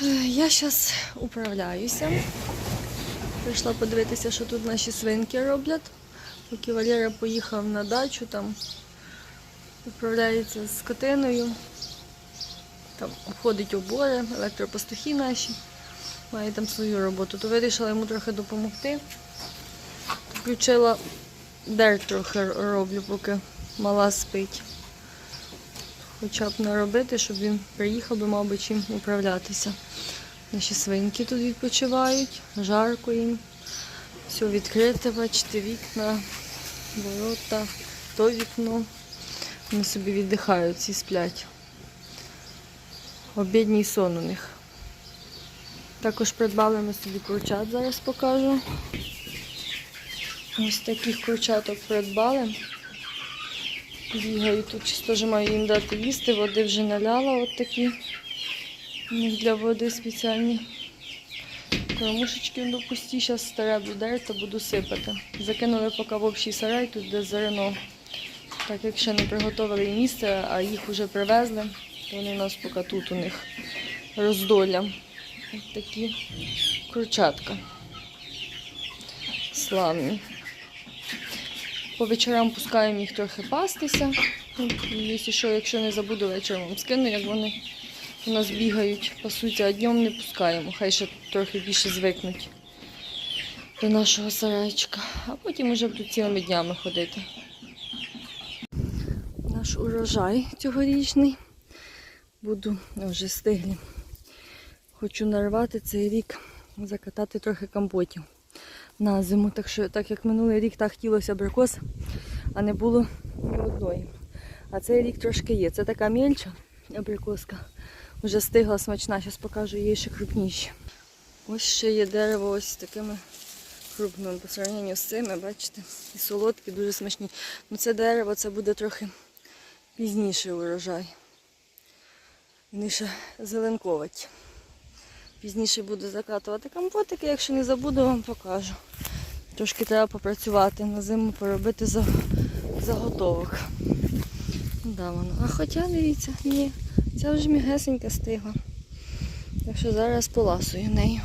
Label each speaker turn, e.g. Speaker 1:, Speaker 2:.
Speaker 1: Я зараз управляюся. Прийшла подивитися, що тут наші свинки роблять. Поки Валера поїхав на дачу, там управляється з скотиною, там обходить обори, електропастухи наші, має там свою роботу. То вирішила йому трохи допомогти. Включила дер трохи роблю, поки мала спить. Хоча б наробити, щоб він приїхав би, мав би чим управлятися. Наші свинки тут відпочивають, жарко їм. Все відкрите, бачите, вікна, ворота, то вікно. Вони собі віддихають і сплять. Обідній сон у них. Також придбали ми собі курчат, зараз покажу. Ось таких курчаток придбали. Бігають тут, чисто вже маю їм дати їсти, води вже наляла, от такі. У них для води спеціальні кормушечки до пусті, зараз старе буде та буду сипати. Закинули поки в общий сарай, тут де зерно. Так як ще не приготували місце, а їх вже привезли, то вони у нас поки тут у них роздоля. Ось такі курчатка. Славні. По вечорам пускаємо їх трохи пастися. Ну, Якщо що, якщо не забуду вечором вам скину, як вони у нас бігають, пасуться, а днем не пускаємо. Хай ще трохи більше звикнуть до нашого сарайчика. А потім вже будуть цілими днями ходити. Наш урожай цьогорічний. Буду ну, вже стиглі. Хочу нарвати цей рік, закатати трохи компотів на зиму. Так що, так як минулий рік так хотілося абрикос, а не було ні одної. А цей рік трошки є. Це така мельча абрикоска. Вже стигла смачна, зараз покажу її ще крупніші. Ось ще є дерево ось з такими крупними по сравненню з цими, бачите, і солодкі, дуже смачні. Ну це дерево це буде трохи пізніше урожай. Вони ще зеленковать. Пізніше буду закатувати компотики, якщо не забуду, вам покажу. Трошки треба попрацювати на зиму, поробити заготовок. Да, воно. А хоча дивіться, ні, ця вже мігесенька стигла. Так що зараз поласую нею.